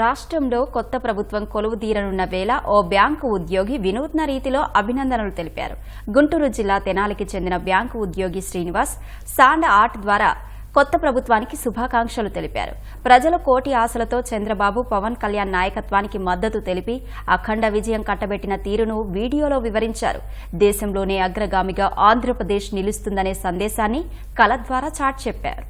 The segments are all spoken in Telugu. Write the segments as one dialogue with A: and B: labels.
A: రాష్ట్రంలో కొత్త ప్రభుత్వం కొలువు తీరనున్న వేళ ఓ బ్యాంకు ఉద్యోగి వినూత్న రీతిలో అభినందనలు తెలిపారు. గుంటూరు జిల్లా తెనాలికి చెందిన బ్యాంకు ఉద్యోగి శ్రీనివాస్ సాండ్ ఆర్ట్ ద్వారా కొత్త ప్రభుత్వానికి శుభాకాంక్షలు తెలిపారు. ప్రజల కోటి ఆశలతో చంద్రబాబు పవన్ కళ్యాణ్ నాయకత్వానికి మద్దతు తెలిపి అఖండ విజయం కట్టబెట్టిన తీరును వీడియోలో వివరించారు. దేశంలోనే అగ్రగామిగా ఆంధ్రప్రదేశ్ నిలుస్తుందనే సందేశాన్ని కళ ద్వారా చాట్ చెప్పారు.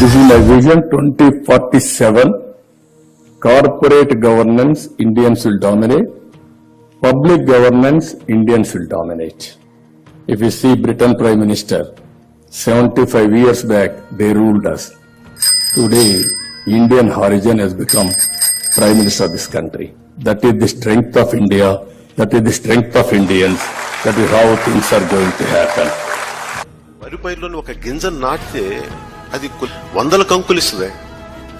B: This is my vision 2047. Corporate governance, Indians will dominate. Public governance, Indians will dominate. If you see Britain Prime Minister, 75 years back, they ruled us. Today, Indian origin has become Prime Minister of this country. That is the strength of India. That is the strength of Indians. That is how things are going to happen.
C: వరి పైరులోని ఒక గింజను నాటితే అది వందల కంకులు ఇస్తుంది.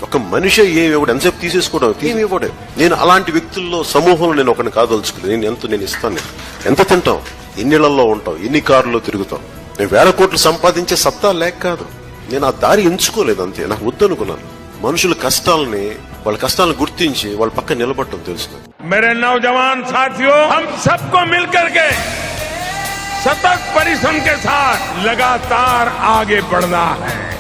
C: ఒక మనిషి ఏమి ఇవ్వడు ఎంతసేపు తీసేసుకోవడం ఏమి ఇవ్వడు. నేను అలాంటి వ్యక్తుల్లో సమూహంలో నేను ఒకరిని కాదలుచుకుని నేను ఎంత నేను ఇస్తాను? ఎంత తింటాం? ఎన్నిళ్ళలో ఉంటాం? ఎన్ని కారులో తిరుగుతాం? నేను వేల కోట్లు సంపాదించే సత్తా లేక కాదు. నేను ఆ దారి ఎంచుకోలేదు అంతే. నాకు వద్దనుకున్నాను. మనుషుల కష్టాలని వాళ్ళ కష్టాలను గుర్తించి వాళ్ళ పక్క నిలబడటం తెలుసు.
D: మేరే నౌజవాన్ సాథియో హమ్ సబ్కో మిల్ కర్కే పరిశ్రమ కే సాథ్ లగాతార్ ఆగే బడనా హై